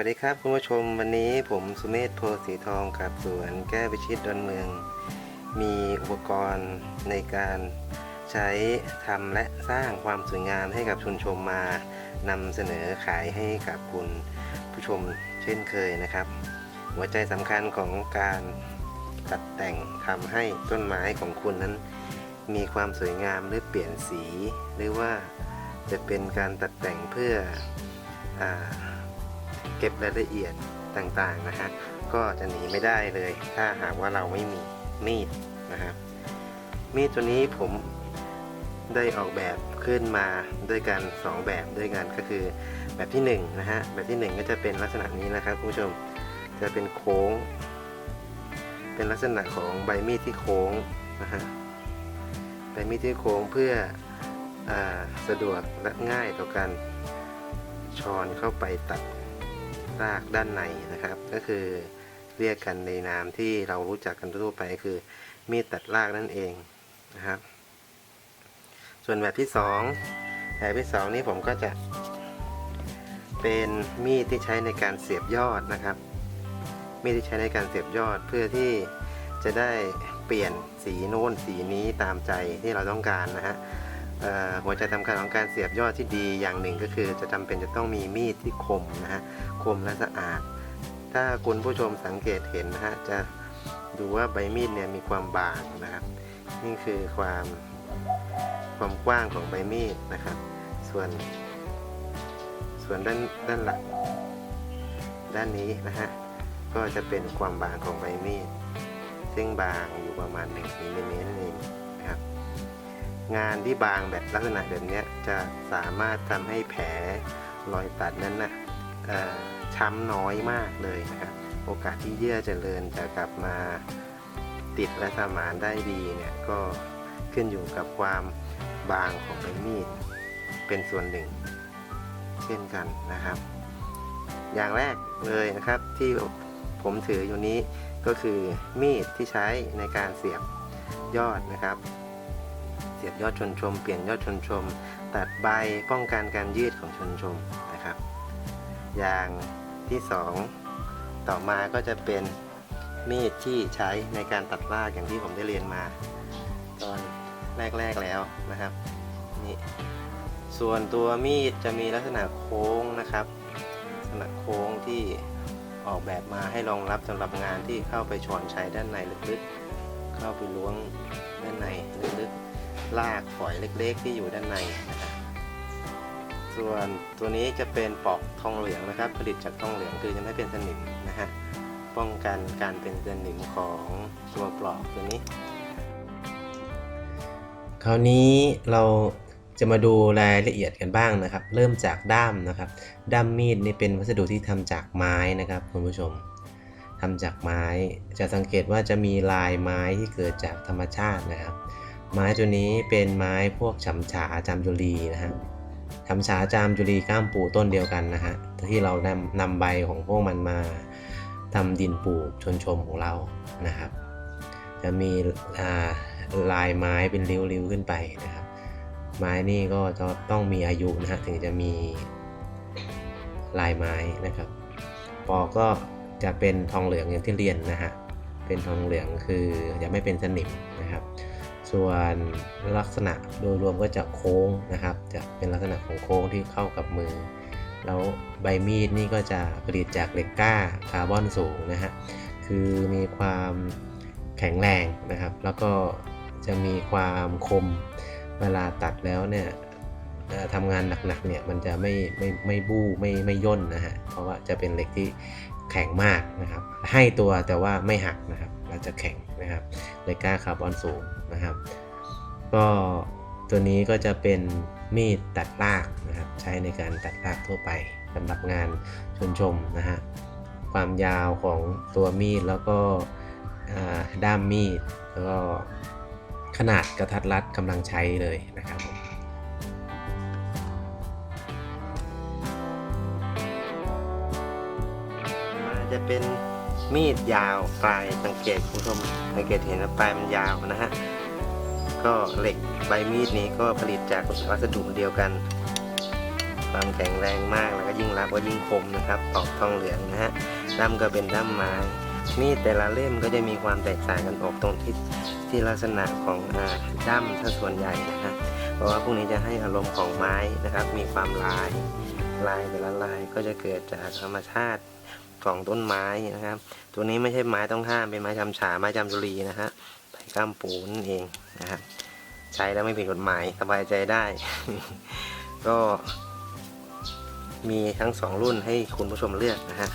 สวัสดีครับคุณผู้ชมวันนี้ผมสุเมธโพสีทองกับสวนแก้วิชิตดอนเมือง มีอุปกรณ์ในการใช้ทำและสร้างความสวยงามให้กับชุมชนมานำเสนอขายให้กับคุณผู้ชมเช่นเคยนะครับ หัวใจสำคัญของการตัดแต่งทำให้ต้นไม้ของคุณนั้น มีความสวยงามหรือเปลี่ยนสี หรือว่าจะเป็นการตัดแต่งเพื่ออา เก็บรายละเอียดต่างๆนะฮะก็จะหนีไม่ได้เลย ถ้าหากว่าเราไม่มีมีดนะครับมีดตัวนี้ผมได้ออกแบบขึ้นมาด้วยกัน 2 แบบด้วยกันก็คือแบบที่1นงนะฮะแบบที่ 1 ก็จะเป็นลักษณะนี้นะครับคุณผู้ชมจะเป็นโค้ง เป็นลักษณะของใบมีดที่โค้งนะฮะใบมีดที่โค้งเพื่ออสะดวกและง่ายต่อการช้อนเข้าไปตัด รากด้านในนะครับ ก็คือเรียกกันในนามที่เรารู้จักกันทั่วไปคือมีดตัดรากนั่นเองนะครับ ส่วนแบบที่สองแบบที่สองนี้ผมก็จะเป็นมีดที่ใช้ในการเสียบยอดนะครับ มีดที่ใช้ในการเสียบยอดเพื่อที่จะได้เปลี่ยนสีโน้นสีนี้ตามใจที่เราต้องการนะฮะ หัวใจสำคัญของการเสียบยอดที่ดีอย่างหนึ่งก็คือ จะจำเป็นจะต้องมีมีดที่คมนะฮะคมและสะอาด ถ้าคุณผู้ชมสังเกตเห็นนะฮะจะดูว่าใบมีดเนี่ยมีความบางนะครับ นี่คือความความกว้างของใบมีดนะครับ ส่วนส่วนด้านด้านหลังด้านนี้นะฮะก็จะเป็นความบางของใบมีด ซึ่งบางอยู่ประมาณ1มิลลิเมตรนั่นเอง งานที่บางแบบลักษณะแบบนี้จะสามารถทำให้แผลรอยตัดนั้นนะเอ่อช้ำน้อยมากเลยนะครับ โอกาสที่เยื่อเจริญจะกลับมาติดและสมานได้ดีเนี่ยก็ขึ้นอยู่กับความบางของใบมีดเป็นส่วนหนึ่ง เช่นกันนะครับ อย่างแรกเลยนะครับที่ผมถืออยู่นี้ก็คือมีดที่ใช้ในการเสียบยอดนะครับ เสียบยอดชนชม เปลี่ยนยอดชนชม ตัดใบป้องกันการยืดของชนชมนะครับ อย่างที่สองต่อมาก็จะเป็นมีดที่ใช้ในการตัดรากอย่างที่ผมได้เรียนมา ตอนแรกๆแล้วนะครับนี่ส่วนตัวมีดจะมีลักษณะโค้งนะครับ ลักษณะโค้งที่ออกแบบมาให้รองรับสำหรับงานที่เข้าไปชอนชัยด้านในลึกๆ เข้าไปล้วงด้านในลึกๆ ลากฝอยเล็กๆ ที่อยู่ด้านในนะครับส่วนตัวนี้จะเป็นปอกทองเหลืองนะครับ ผลิตจากทองเหลืองคือจะไม่เป็นสนิมนะฮะป้องกันการเป็นสนิมของตัวปลอกตัวนี้ คราวนี้เราจะมาดูรายละเอียดกันบ้างนะครับ เริ่มจากด้ามนะครับ ด้ามมีดนี่เป็นวัสดุที่ทำจากไม้นะครับคุณผู้ชมทำจากไม้ จะสังเกตว่าจะมีลายไม้ที่เกิดจากธรรมชาตินะครับ ไม้ตัวนี้เป็นไม้พวกฉำฉาจามจุลีนะฮะฉำฉาจามจุลีก้ามปูต้นเดียวกันนะฮะที่เรานำนำใบของพวกมันมาทำดินปลูกชนชมของเรานะครับ จะมีลายไม้เป็นริ้วๆขึ้นไปนะครับ ไม้นี่ก็จะต้องมีอายุนะฮะถึงจะมีลายไม้นะครับปอก็จะเป็นทองเหลืองอย่างที่เรียนนะฮะเป็นทองเหลืองคือจะไม่เป็นสนิมนะครับ ส่วนลักษณะโดยรวมก็จะโค้งนะครับ จะเป็นลักษณะของโค้งที่เข้ากับมือ แล้วใบมีดนี่ก็จะผลิตจากเหล็กกล้าคาร์บอนสูงนะฮะ คือมีความแข็งแรงนะครับ แล้วก็จะมีความคมเวลาตัดแล้วเนี่ยทำงานหนักๆเนี่ยมันจะไม่ไม่ไม่บู้ไม่ไม่ย่นนะฮะ เพราะว่าจะเป็นเหล็กที่แข็งมากนะครับ ให้ตัวแต่ว่าไม่หักนะครับ เราจะแข็งนะครับเหล็กกล้าคาร์บอนสูง นะครับ ก็ตัวนี้ก็จะเป็นมีดตัดรากนะครับ ใช้ในการตัดรากทั่วไปสำหรับงานชนชมนะฮะความยาวของตัวมีดแล้วก็ด้ามมีดแล้วก็ขนาดกระทัดรัดกำลังใช้เลยนะครับผมจะเป็นมีดยาวปลายสังเกตคุณผู้ชมสังเกตเห็นว่าปลายมันยาวนะฮะ ก็เหล็กใบมีดนี้ก็ผลิตจากวัสดุเดียวกัน ความแข็งแรงมากแล้วก็ยิ่งรับก็ยิ่งคมนะครับออกทองเหลืองนะฮะด้ามก็เป็นด้ามไม้มีดแต่ละเล่มก็จะมีความแตกต่างกันออกตรงที่ที่ลักษณะของอด้ามถ้าส่วนใหญ่นะฮะเพราะว่าพวกนี้จะให้อารมณ์ของไม้นะครับ มีความลายลายแต่ละลายก็จะเกิดจากธรรมชาติของต้นไม้นะครับ ตัวนี้ไม่ใช่ไม้ต้องห้ามเป็นไม้จำฉาไม้จำจุรีนะฮะ ไผ่ก้ามปูนั่นเองนะครับ ใช้แล้วไม่ผิดกฎหมายสบายใจได้ ก็มีทั้งสองรุ่นให้คุณผู้ชมเลือกนะฮะ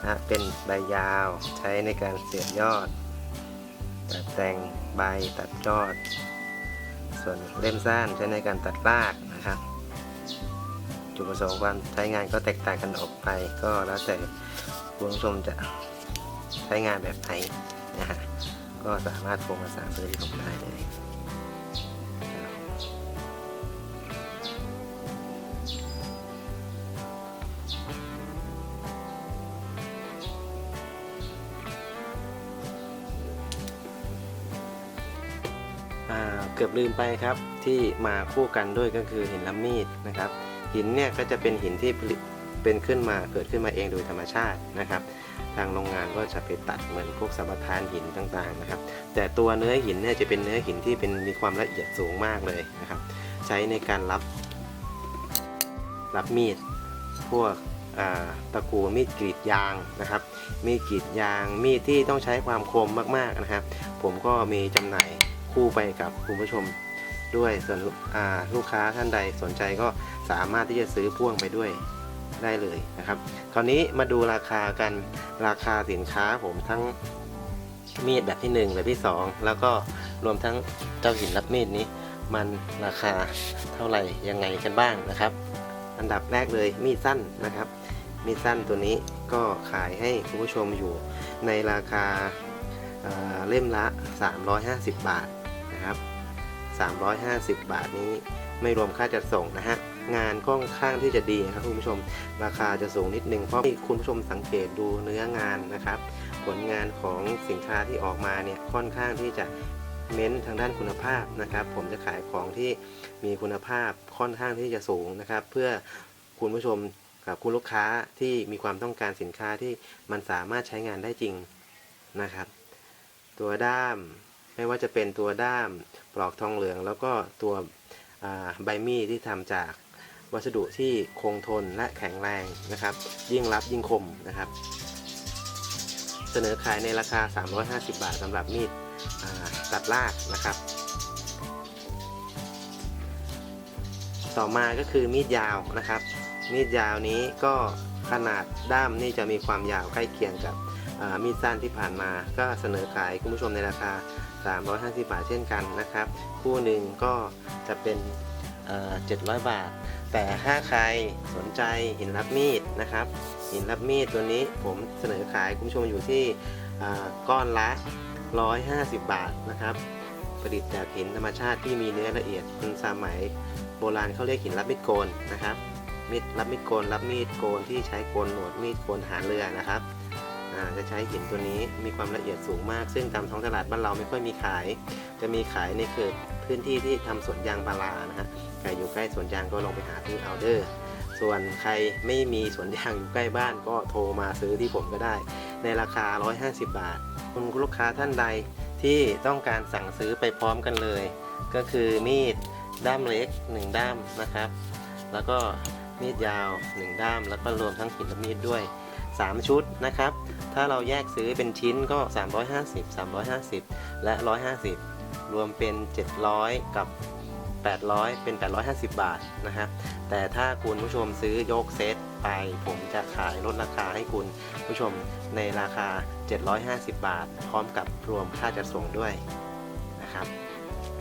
นะเป็นใบยาวใช้ในการเสียบยอดตัดแต่งใบตัดยอด ส่วนเล่มสั้นใช้ในการตัดรากนะครับ จุดประสงค์การใช้งานก็แตกต่างกันออกไป ก็แล้วแต่คุณผู้ชมจะใช้งานแบบไหนนะฮะ ก็สามารถโทรมาสั่งซื้อที่ผมได้เลยเกือบลืมไปครับที่มาคู่กันด้วยก็คือหินลำมีดนะครับ หินเนี่ยก็จะเป็นหินที่ผลิต เป็นขึ้นมาเกิดขึ้นมาเองโดยธรรมชาตินะครับ ทางโรงงานก็จะไปตัดเหมือนพวกสัมปทานหินต่างๆนะครับ แต่ตัวเนื้อหินเนี่ยจะเป็นเนื้อหินที่เป็นมีความละเอียดสูงมากเลยนะครับ ใช้ในการรับรับมีดพวกตะกูมีดกรีดยางนะครับ มีดกรีดยางมีดที่ต้องใช้ความคมมากๆนะครับ ผมก็มีจำหน่ายคู่ไปกับคุณผู้ชมด้วยส่วนลูกค้าท่านใดสนใจก็สามารถที่จะซื้อพ่วงไปด้วย ได้เลยนะครับ คราวนี้มาดูราคากันราคาสินค้าผมทั้งมีดแบบที่1แบบที่ 2 แล้วก็รวมทั้งเจ้าหินรับมีดนี้ มันราคาเท่าไหร่ยังไงกันบ้างนะครับ อันดับแรกเลยมีดสั้นนะครับ มีดสั้นตัวนี้ก็ขายให้คุณผู้ชมอยู่ในราคาเอ่อเล่มละ 350 บาทนะครับ 350 บาทนี้ไม่รวมค่าจัดส่งนะฮะ งานค่อนข้างที่จะดีครับคุณผู้ชม ราคาจะสูงนิดนึงเพราะที่คุณผู้ชมสังเกตดูเนื้องานนะครับ ผลงานของสินค้าที่ออกมาเนี่ยค่อนข้างที่จะเน้นทางด้านคุณภาพนะครับ ผมจะขายของที่มีคุณภาพค่อนข้างที่จะสูงนะครับ เพื่อคุณผู้ชมกับคุณลูกค้าที่มีความต้องการสินค้าที่มันสามารถใช้งานได้จริงนะครับ ตัวด้ามไม่ว่าจะเป็นตัวด้ามปลอกทองเหลือง แล้วก็ตัวใบมีดที่ทำจาก วัสดุที่คงทนและแข็งแรงนะครับ ยิ่งรับยิ่งคมนะครับ เสนอขายในราคา 350 บาทสำหรับมีดตัดลากนะครับ ต่อมาก็คือมีดยาวนะครับ มีดยาวนี้ก็ขนาดด้ามนี่จะมีความยาวใกล้เคียงกับมีดสั้นที่ผ่านมา ก็เสนอขายคุณผู้ชมในราคา 350 บาทเช่นกันนะครับ คู่หนึ่งก็จะเป็นเอ่อ700 บาท แต่ถ้าใครสนใจหินรับมีดนะครับ หินรับมีดตัวนี้ผมเสนอขายคุณผู้ชมอยู่ที่อ่าก้อนละ 150 บาทนะครับประดิษฐ์จากหินธรรมชาติที่มีเนื้อละเอียดคนสมัยโบราณเขาเรียกหินรับมีดโกนนะครับมีดรับมีดโกนรับมีดโกนที่ใช้โกนหนวดมีดโกนหาเรือนะครับ จะใช้หินตัวนี้มีความละเอียดสูงมาก ซึ่งตามท้องตลาดบ้านเราไม่ค่อยมีขาย จะมีขายในเกิดพื้นที่ที่ทำสวนยางพารานะฮะใครอยู่ใกล้สวนยางก็ลองไปหาที่เอาเดอร์ส่วนใครไม่มีสวนยางอยู่ใกล้บ้านก็โทรมาซื้อที่ผมก็ได้ ในราคา 150 บาท คุณลูกค้าท่านใดที่ต้องการสั่งซื้อไปพร้อมกันเลย ก็คือมีดด้ามเล็ก 1 ด้ามนะครับ แล้วก็มีดยาว 1 ด้าม แล้วก็รวมทั้งหินและมีดด้วย 3 ชุดนะครับ ถ้าเราแยกซื้อเป็นชิ้นก็ 350 350 และ 150 รวมเป็น 700 กับ 800 เป็น 850 บาทนะครับ แต่ถ้าคุณผู้ชมซื้อยกเซตไป ผมจะขายลดราคาให้คุณผู้ชมในราคา 750 บาท พร้อมกับรวมค่าจัดส่งด้วยนะครับ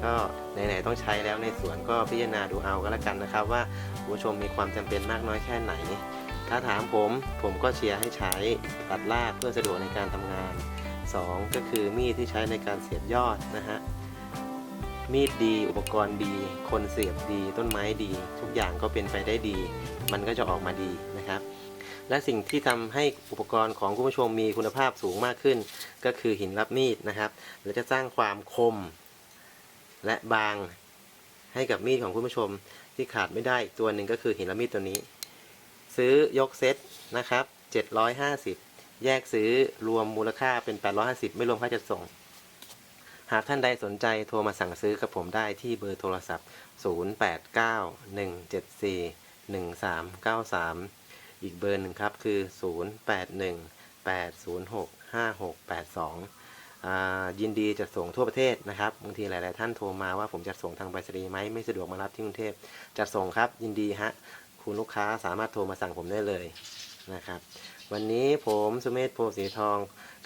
ก็ไหนๆต้องใช้แล้วในสวนก็พิจารณาดูเอาก็แล้วกันนะครับ ว่าผู้ชมมีความจำเป็นมากน้อยแค่ไหน ถ้าถามผมผมก็เชียร์ให้ใช้ตัดรากเพื่อสะดวกในการทำงาน 2 ก็คือมีดที่ใช้ในการเสียบยอดนะฮะมีดดีอุปกรณ์ดี คนเสียบดี ต้นไม้ดี ทุกอย่างก็เป็นไปได้ดี มันก็จะออกมาดีนะครับ และสิ่งที่ทำให้อุปกรณ์ของคุณผู้ชมมีคุณภาพสูงมากขึ้น ก็คือหินรับมีดนะครับและจะสร้างความคม และบางให้กับมีดของคุณผู้ชมที่ขาดไม่ได้ตัวหนึ่งก็คือหินละมิดตัวนี้ ซื้อยกเซตนะครับ 750 แยกซื้อรวมมูลค่าเป็น 850 ไม่รวมค่าจัดส่ง หากท่านใดสนใจโทรมาสั่งซื้อกับผมได้ที่เบอร์โทรศัพท์ 0891741393 อีกเบอร์หนึ่งครับคือ 0818065682อ่ายินดีจะส่งทั่วประเทศนะครับบางทีหลาย ๆ ท่านโทรมาว่าผมจะส่งทางไปรษณีย์ไหมไม่สะดวกมารับที่กรุงเทพจะส่งครับยินดีฮะ คุณลูกค้าสามารถโทรมาสั่งผมได้เลยนะครับ วันนี้ผมสุเมธโพสีทอง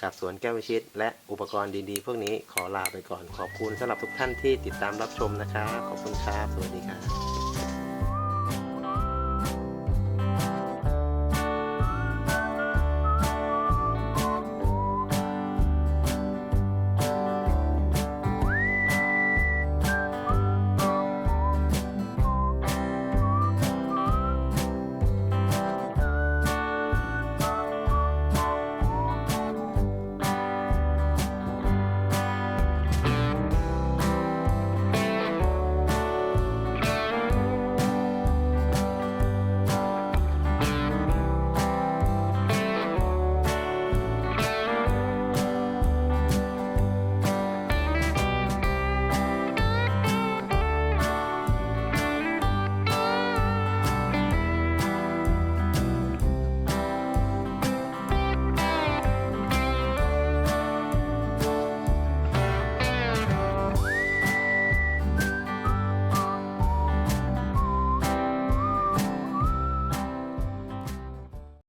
กับสวนแก้ววิชิต และอุปกรณ์ดีๆ พวกนี้ขอลาไปก่อนขอบคุณสำหรับทุกท่านที่ติดตามรับชมนะครับขอบคุณครับสวัสดีครับ